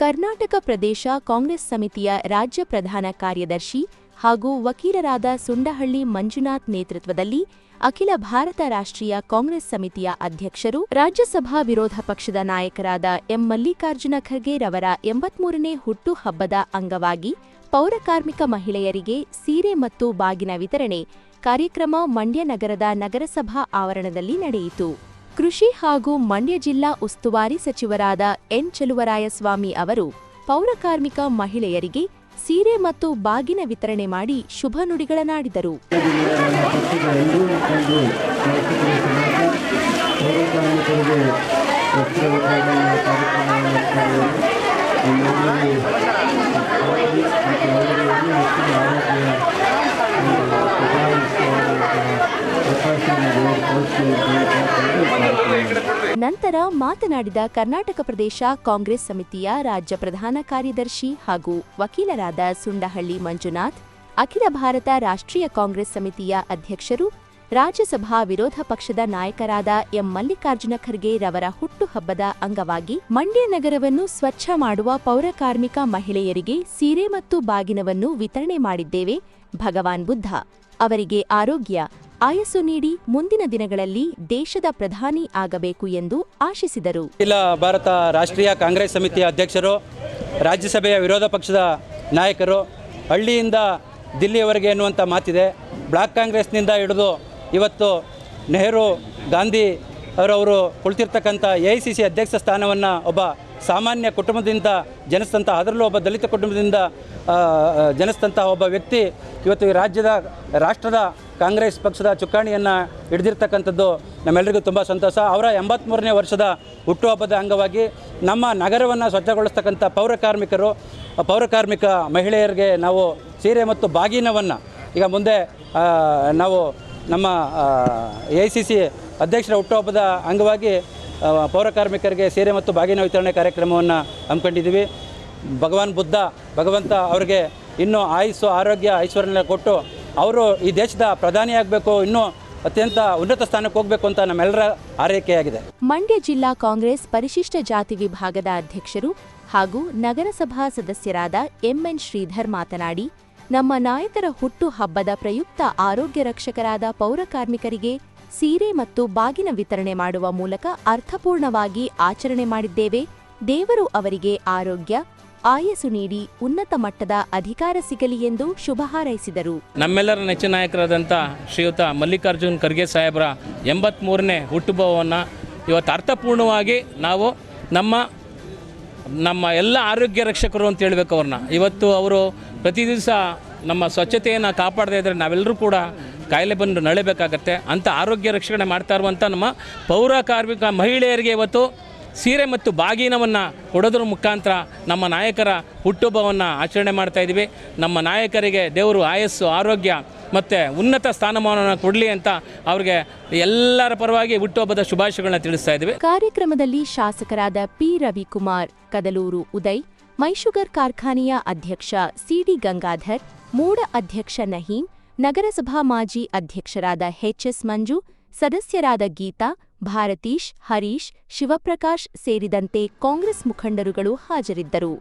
ಕರ್ನಾಟಕ ಪ್ರದೇಶ ಕಾಂಗ್ರೆಸ್ ಸಮಿತಿಯ ರಾಜ್ಯ ಪ್ರಧಾನ ಕಾರ್ಯದರ್ಶಿ ಹಾಗೂ ವಕೀಲರಾದ ಸುಂಡಹಳ್ಳಿ ಮಂಜುನಾಥ್ ನೇತೃತ್ವದಲ್ಲಿ ಅಖಿಲ ಭಾರತ ರಾಷ್ಟ್ರೀಯ ಕಾಂಗ್ರೆಸ್ ಸಮಿತಿಯ ಅಧ್ಯಕ್ಷರು, ರಾಜ್ಯಸಭಾ ವಿರೋಧ ಪಕ್ಷದ ನಾಯಕರಾದ ಎಂ ಮಲ್ಲಿಕಾರ್ಜುನ ಖರ್ಗೆ ರವರ ಎಂಬತ್ಮೂರನೇ ಹುಟ್ಟುಹಬ್ಬದ ಅಂಗವಾಗಿ ಪೌರಕಾರ್ಮಿಕ ಮಹಿಳೆಯರಿಗೆ ಸೀರೆ ಮತ್ತು ಬಾಗಿನ ವಿತರಣೆ ಕಾರ್ಯಕ್ರಮ ಮಂಡ್ಯ ನಗರದ ನಗರಸಭಾ ಆವರಣದಲ್ಲಿ ನಡೆಯಿತು. ಕೃಷಿ ಹಾಗೂ ಮಂಡ್ಯ ಜಿಲ್ಲಾ ಉಸ್ತುವಾರಿ ಸಚಿವರಾದ ಎನ್ ಚಲುವರಾಯಸ್ವಾಮಿ ಅವರು ಪೌರಕಾರ್ಮಿಕ ಮಹಿಳೆಯರಿಗೆ ಸೀರೆ ಮತ್ತು ಬಾಗಿನ ವಿತರಣೆ ಮಾಡಿ ಶುಭ ನುಡಿಗಳನ್ನಾಡಿದರು. ನಂತರ ಮಾತನಾಡಿದ ಕರ್ನಾಟಕ ಪ್ರದೇಶ ಕಾಂಗ್ರೆಸ್ ಸಮಿತಿಯ ರಾಜ್ಯ ಪ್ರಧಾನ ಕಾರ್ಯದರ್ಶಿ ಹಾಗೂ ವಕೀಲರಾದ ಸುಂಡಹಳ್ಳಿ ಮಂಜುನಾಥ್, ಅಖಿಲ ಭಾರತ ರಾಷ್ಟ್ರೀಯ ಕಾಂಗ್ರೆಸ್ ಸಮಿತಿಯ ಅಧ್ಯಕ್ಷರು, ರಾಜ್ಯಸಭಾ ವಿರೋಧ ಪಕ್ಷದ ನಾಯಕರಾದ ಎಂ ಮಲ್ಲಿಕಾರ್ಜುನ ಖರ್ಗೆ ರವರ ಹುಟ್ಟುಹಬ್ಬದ ಅಂಗವಾಗಿ ಮಂಡ್ಯ ನಗರವನ್ನು ಸ್ವಚ್ಛ ಮಾಡುವ ಪೌರಕಾರ್ಮಿಕ ಮಹಿಳೆಯರಿಗೆ ಸೀರೆ ಮತ್ತು ಬಾಗಿನವನ್ನು ವಿತರಣೆ ಮಾಡಿದ್ದೇವೆ, ಭಗವಾನ್ ಬುದ್ಧ. ಅವರಿಗೆ ಆರೋಗ್ಯ, ಆಯಸ್ಸು ನೀಡಿ ಮುಂದಿನ ದಿನಗಳಲ್ಲಿ ದೇಶದ ಪ್ರಧಾನಿ ಆಗಬೇಕು ಎಂದು ಆಶಿಸಿದರು. ಅಖಿಲ ಭಾರತ ರಾಷ್ಟ್ರೀಯ ಕಾಂಗ್ರೆಸ್ ಸಮಿತಿಯ ಅಧ್ಯಕ್ಷರು, ರಾಜ್ಯಸಭೆಯ ವಿರೋಧ ಪಕ್ಷದ ನಾಯಕರು, ಹಳ್ಳಿಯಿಂದ ದಿಲ್ಲಿಯವರೆಗೆ ಎನ್ನುವಂಥ ಮಾತಿದೆ. ಬ್ಲಾಕ್ ಕಾಂಗ್ರೆಸ್ನಿಂದ ಹಿಡಿದು ಇವತ್ತು ನೆಹರು, ಗಾಂಧಿ ಅವರವರು ಕುಳಿತಿರ್ತಕ್ಕಂಥ ಎ ಐ ಸಿ ಸಿ ಅಧ್ಯಕ್ಷ ಸ್ಥಾನವನ್ನು ಒಬ್ಬ ಸಾಮಾನ್ಯ ಕುಟುಂಬದಿಂದ ಜನಿಸಿದಂಥ ಅದರಲ್ಲೂ ಒಬ್ಬ ದಲಿತ ಕುಟುಂಬದಿಂದ ಜನಿಸಿದಂತಹ ಒಬ್ಬ ವ್ಯಕ್ತಿ ಇವತ್ತು ಈ ರಾಜ್ಯದ, ರಾಷ್ಟ್ರದ ಕಾಂಗ್ರೆಸ್ ಪಕ್ಷದ ಚುಕ್ಕಾಣಿಯನ್ನು ಹಿಡಿದಿರ್ತಕ್ಕಂಥದ್ದು ನಮ್ಮೆಲ್ಲರಿಗೂ ತುಂಬ ಸಂತೋಷ. ಅವರ ಎಂಬತ್ತ್ಮೂರನೇ ವರ್ಷದ ಹುಟ್ಟುಹಬ್ಬದ ಅಂಗವಾಗಿ ನಮ್ಮ ನಗರವನ್ನು ಸ್ವಚ್ಛಗೊಳಿಸ್ತಕ್ಕಂಥ ಪೌರಕಾರ್ಮಿಕರು ಪೌರಕಾರ್ಮಿಕ ಮಹಿಳೆಯರಿಗೆ ನಾವು ಸೀರೆ ಮತ್ತು ಬಾಗಿನವನ್ನು ಈಗ ಮುಂದೆ ನಾವು ನಮ್ಮ ಎ ಸಿ ಸಿ ಅಧ್ಯಕ್ಷರ ಹುಟ್ಟುಹಬ್ಬದ ಅಂಗವಾಗಿ ಪೌರಕಾರ್ಮಿಕರಿಗೆ ಸೀರೆ ಮತ್ತು ಬಾಗಿನ ವಿತರಣೆ ಕಾರ್ಯಕ್ರಮವನ್ನು ಹಮ್ಮಿಕೊಂಡಿದ್ದೀವಿ. ಭಗವಾನ್ ಬುದ್ಧ, ಭಗವಂತ ಅವರಿಗೆ ಇನ್ನೂ ಆಯುಸ್ಸು, ಆರೋಗ್ಯ ಐಶ್ವರ್ಯ ಕೊಟ್ಟು ಅವರು ಈ ದೇಶದ ಪ್ರಧಾನಿಯಾಗಬೇಕು ಇನ್ನೂ ಅತ್ಯಂತ ಉನ್ನತ ಸ್ಥಾನಕ್ಕೆ ಹೋಗಬೇಕು ಅಂತ ನಮ್ಮೆಲ್ಲರ ಆರೈಕೆಯಾಗಿದೆ ಮಂಡ್ಯ ಜಿಲ್ಲಾ ಕಾಂಗ್ರೆಸ್ ಪರಿಶಿಷ್ಟ ಜಾತಿ ವಿಭಾಗದ ಅಧ್ಯಕ್ಷರು ಹಾಗೂ ನಗರಸಭಾ ಸದಸ್ಯರಾದ ಎಂಎನ್ ಶ್ರೀಧರ್ ಮಾತನಾಡಿ, ನಮ್ಮ ನಾಯಕರ ಹುಟ್ಟು ಹಬ್ಬದ ಪ್ರಯುಕ್ತ ಆರೋಗ್ಯ ರಕ್ಷಕರಾದ ಪೌರಕಾರ್ಮಿಕರಿಗೆ ಸೀರೆ ಮತ್ತು ಬಾಗಿನ ವಿತರಣೆ ಮಾಡುವ ಮೂಲಕ ಅರ್ಥಪೂರ್ಣವಾಗಿ ಆಚರಣೆ ಮಾಡಿದ್ದೇವೆ. ದೇವರು ಅವರಿಗೆ ಆರೋಗ್ಯ, ಆಯಸ್ಸು ನೀಡಿ ಉನ್ನತ ಮಟ್ಟದ ಅಧಿಕಾರ ಸಿಗಲಿ ಎಂದು ಶುಭ ಹಾರೈಸಿದರು. ನಮ್ಮೆಲ್ಲರ ನೆಚ್ಚಿನ ನಾಯಕರಾದಂಥ ಶ್ರೀಯುತ ಮಲ್ಲಿಕಾರ್ಜುನ್ ಖರ್ಗೆ ಸಾಹೇಬರ ಎಂಬತ್ತ್ಮೂರನೇ ಹುಟ್ಟುಹಬ್ಬವನ್ನು ಇವತ್ತು ಅರ್ಥಪೂರ್ಣವಾಗಿ ನಾವು ನಮ್ಮ ನಮ್ಮ ಎಲ್ಲ ಆರೋಗ್ಯ ರಕ್ಷಕರು ಅಂತ ಹೇಳ್ಬೇಕು ಅವ್ರನ್ನ. ಇವತ್ತು ಅವರು ಪ್ರತಿ ದಿವಸ ನಮ್ಮ ಸ್ವಚ್ಛತೆಯನ್ನು ಕಾಪಾಡದೇ ಇದ್ದರೆ ನಾವೆಲ್ಲರೂ ಕೂಡ ಕಾಯಿಲೆ ಬಂದು ನಳೆಬೇಕಾಗತ್ತೆ. ಅಂಥ ಆರೋಗ್ಯ ರಕ್ಷಣೆ ಮಾಡ್ತಾ ಇರುವಂಥ ನಮ್ಮ ಪೌರ ಕಾರ್ಮಿಕ ಮಹಿಳೆಯರಿಗೆ ಇವತ್ತು ಸೀರೆ ಮತ್ತು ಬಾಗಿನವನ್ನು ಕೊಡೋದ್ರ ಮುಖಾಂತರ ನಮ್ಮ ನಾಯಕರ ಹುಟ್ಟುಹಬ್ಬವನ್ನು ಆಚರಣೆ ಮಾಡ್ತಾ ಇದ್ದೀವಿ ನಮ್ಮ ನಾಯಕರಿಗೆ ದೇವರು ಆಯಸ್ಸು, ಆರೋಗ್ಯ ಮತ್ತು ಉನ್ನತ ಸ್ಥಾನಮಾನವನ್ನು ಕೊಡಲಿ ಅಂತ ಅವ್ರಿಗೆ ಎಲ್ಲರ ಪರವಾಗಿ ಹುಟ್ಟುಹಬ್ಬದ ಶುಭಾಶಯಗಳನ್ನ ತಿಳಿಸ್ತಾ ಇದ್ದೀವಿ ಕಾರ್ಯಕ್ರಮದಲ್ಲಿ ಶಾಸಕರಾದ ಪಿ ರವಿಕುಮಾರ್, ಕದಲೂರು ಉದಯ್ ಮೈಶುಗರ್ ಕಾರ್ಖಾನೆಯ ಅಧ್ಯಕ್ಷ ಸಿಡಿ ಗಂಗಾಧರ್, ಮೂಡ ಅಧ್ಯಕ್ಷ ನಹೀಂ, ನಗರಸಭಾ ಮಾಜಿ ಅಧ್ಯಕ್ಷರಾದ ಎಚ್ಎಸ್ ಮಂಜು, ಸದಸ್ಯರಾದ ಗೀತಾ, ಭಾರತೀಶ್, ಹರೀಶ್, ಶಿವಪ್ರಕಾಶ್ ಸೇರಿದಂತೆ ಕಾಂಗ್ರೆಸ್ ಮುಖಂಡರುಗಳು ಹಾಜರಿದ್ದರು.